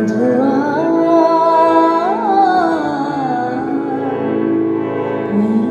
And me.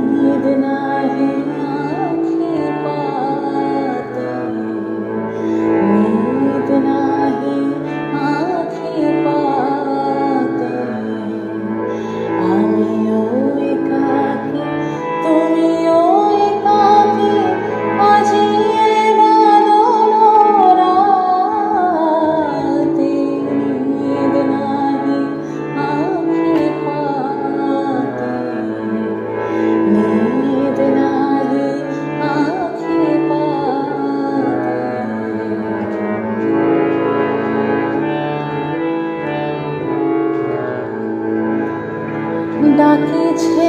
Let's pray.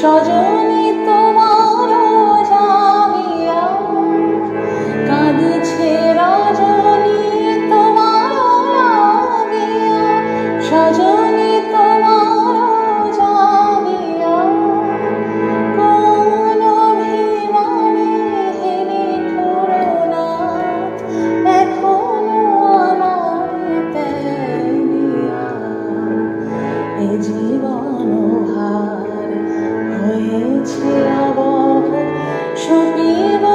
Sajani 一切我们说你。